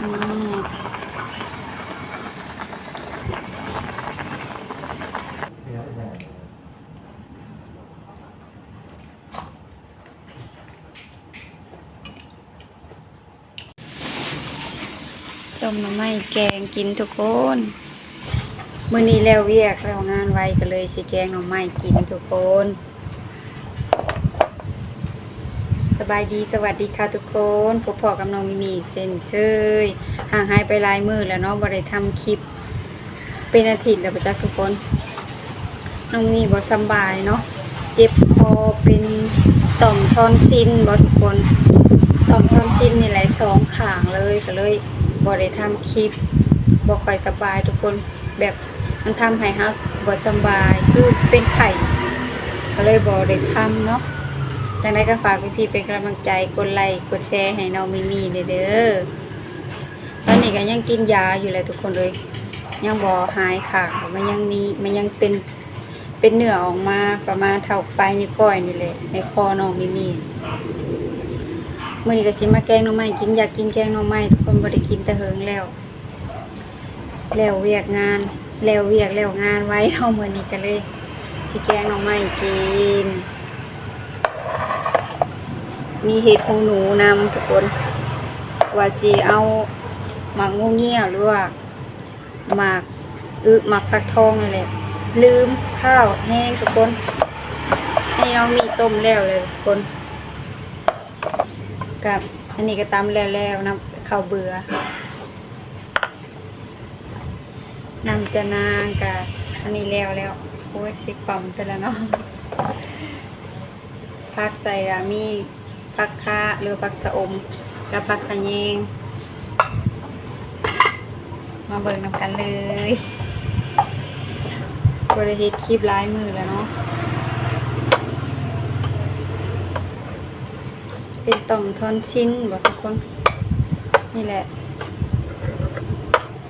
ต้มน้ำไม้แกงกินทุกคนมื้อนี้แล้วเวียกแล้วงานไวก็เลยสิแกงน่อไม้กินทุกคน สบายดีสวัสดีค่ะทุกคนพบพอกับน้องมิมีเช่นเคยห่างหายไปหลายมือแล้วเนาะบ่ได้ทำคลิป เป็นอาทิตย์แล้วไปจักทุกคน น้องมีบ่สบายเนาะเจ็บคอเป็นต่อมทอนซินบ่ทุกคนต่อมทอนซินนี่แหละสองขางเลยก็เลยบ่ได้ทำคลิปบ่ค่อยสบายทุกคนแบบมันทำให้ฮักบ่สบายคือเป็นไข้ก็เลยบ่ได้ทำเนาะ จังได้ก็ฝากพี่ๆเป็นกำลังใจกดไลค์กดแชร์ให้น้องมิมีเลยเด้อตอนนี้ก็ยังกินยาอยู่เลยทุกคนเลย ยังบอหายค่ะ มันยังมีมันยังเป็นเป็นเนื้อออกมาประมาณเท่าปลายนิ้วก้อยนี่แหละในคอน้องมิมี่มื่อนี้ก็สิมาแกงน้องไม้กินอยากกินแกงน้องไม้ทุกคนบ่ได้กินแต่เฮิงแล้ว แล้วเวียกงานแล้วเวียกแล้วงานไว้เฮาเมื้อนี้ก็เลยสิแกงน้องไม้กิน มีเห็ดหูหนูนำทุกคน ว่าจีเอาหมากงูเงี้ยวหรือว่าหมากอึหมากปักทองนั่นแหละลืมข้าวแห้งทุกคนให้น้องมีต้มแล้วเลยทุกคน กับอันนี้ก็ตำแล้วแล้วน้ำข้าวเบื่อน้ำจะนางกับอันนี้แล้วแล้วโอ้ยสิความไปแล้วเนาะพักใส่อะมี พักคะหรือพักสะอมกับพักขะแยง มาเบิ่งนำกันเลยบริเฮ็ดคลิปร้ายมือแล้วเนาะเป็นต่อมทอนชิ้นบอกทุกคน นี่แหละ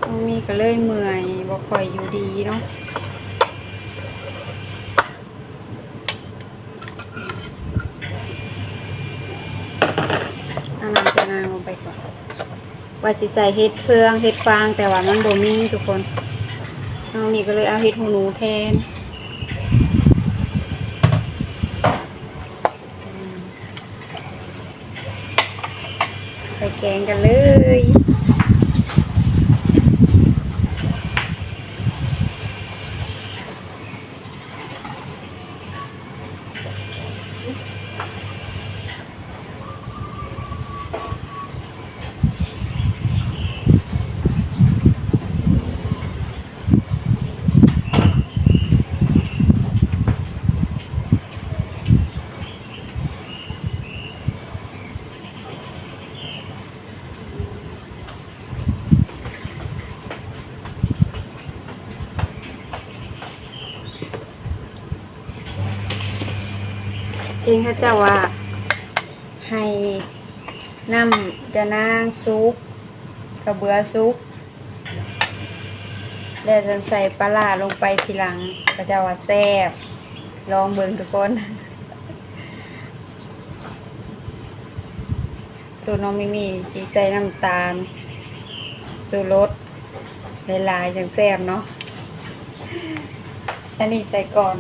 น้องมีก็เลยเมื่อยบ่ค่อยอยู่ดีเนาะ เอาน้ำจะนางลงไปก่อน ว่าสิใส่เห็ดเฟืองเห็ดฟางแต่ว่ามันบ่มีทุกคนเอามีก็เลยเอาเห็ดหูหนูแทนไปแกงกันเลย เองเขาเจ้าว่า ให้น้ำจะนางซุปกระเบือซุปแล้วจะใส่ปลาร้าลงไปทีหลังก็จะว่าแซ่บลองเบิ่งทุกคนสูตรน้องมิมีสีใส่น้ำตาล สูรสหลายๆอย่างแซ่บเนาะอันนี้ใส่ก่อน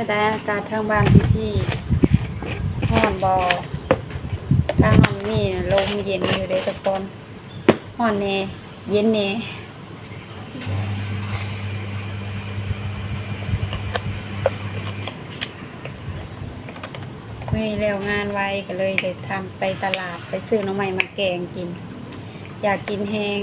เป็นแต่อากาศทางบ้านพี่พี่ห้อนบอทางห้องนี่ลมเย็นอยู่เลยทุกคนห้อนเนเย็นเนไม่ได้แล้วงานไวก็เลยเดี๋ยวทำไปตลาดไปซื้อน้องใหม่มาแกงกิน อยากกินแห้ง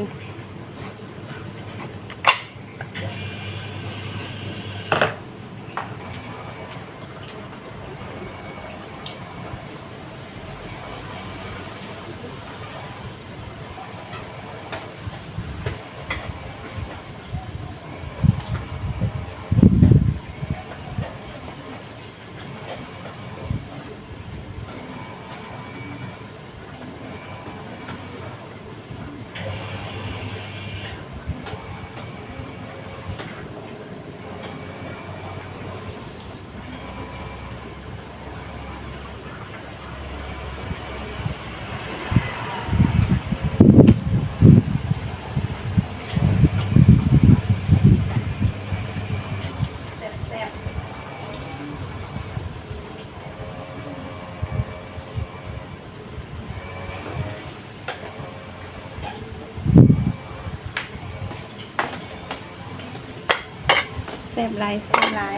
ซ่บหลายแซ่บหลาย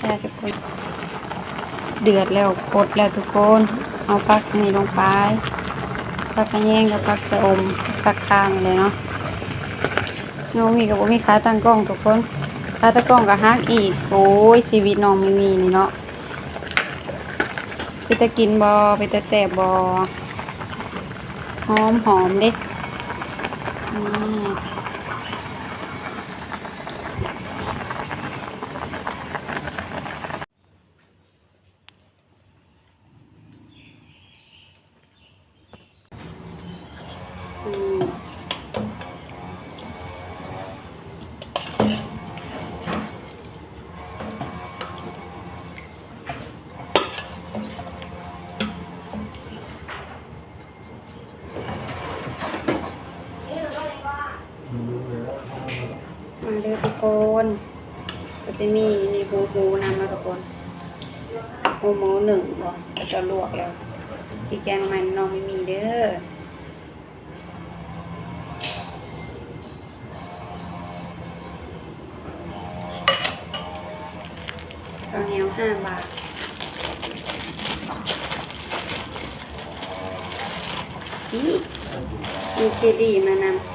แต่ทุกคน เดือดแล้วกดแล้วทุกคน เอาผักนี่ลงไปผักกระแยงกับผักชะอมผักคางเลยเนาะน้องมีกับผมมีขาตั้งกล้องทุกคนขาตั้งกล้องกับฮักอีก โอ้ยชีวิตน้องไม่มีนี่เนาะไปตะกินบอไปตะแสบบอหอมหอมเด้นี่ มาเด้อทุกคนก็จะมีนี่หูหูนำมาทุกคนหูหมูหนึ่งบ่จะลวกแล้วจีแกงมันน้องไม่มีเด้อข้าวเหนียวห้าบาท มีเจดีมานำ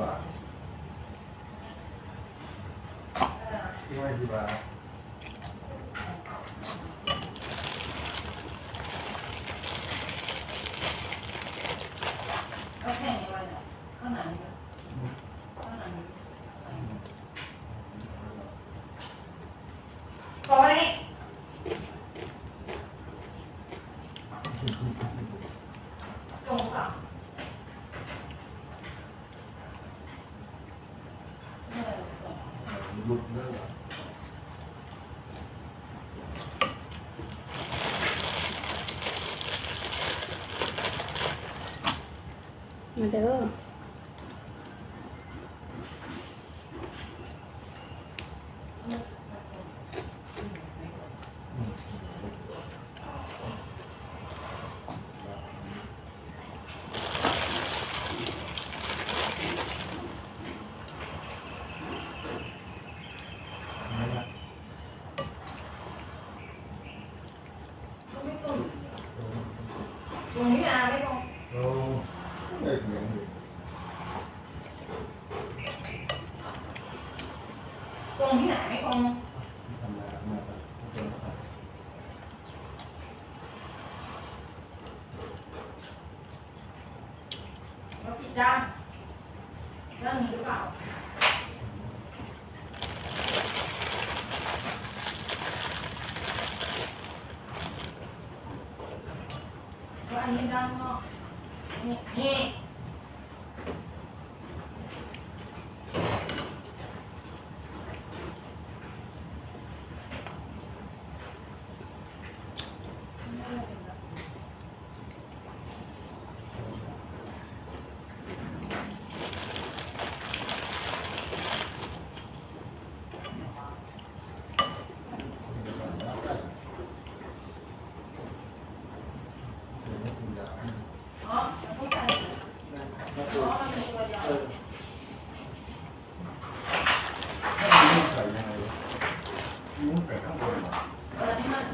บาท ที่ว่ากี่บาทก็แข่งอะไรเนี่ยข้างหลังเนี่ยข้างหลังพอไหมตรงค่ะลุกเลิก มาเด้อ ไม่ละ ตรงนี้นะไม่ตรง เราได้เพียงอยู่ ตรงที่ไหนไม่ตรง ทำงานมาแบบเป็นครับเราผิดด้านด้า คล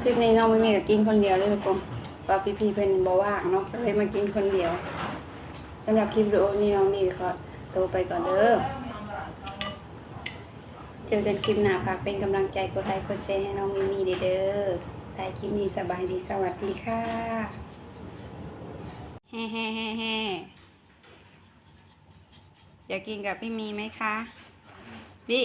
ิปนี้น้องไม่มีกับกินคนเดียวเลยทุกคนป้าพี่พี่เพิ่นบ่ว่างเนาะก็เลยมากินคนเดียวสำหรับคลิปวิดีโอนี้น้องนี่ก็โตวไปก่อนเด้อเจอกันคลิปหน้าฝากเป็นกำลังใจกดไลค์กดแชร์ให้น้องมิมี่เด้อท้ายคลิปนี้สบายดีสวัสดีค่ะ ฮ่แฮ่แฮ่แฮ่อยากกินกับพี่มีไหมคะดิ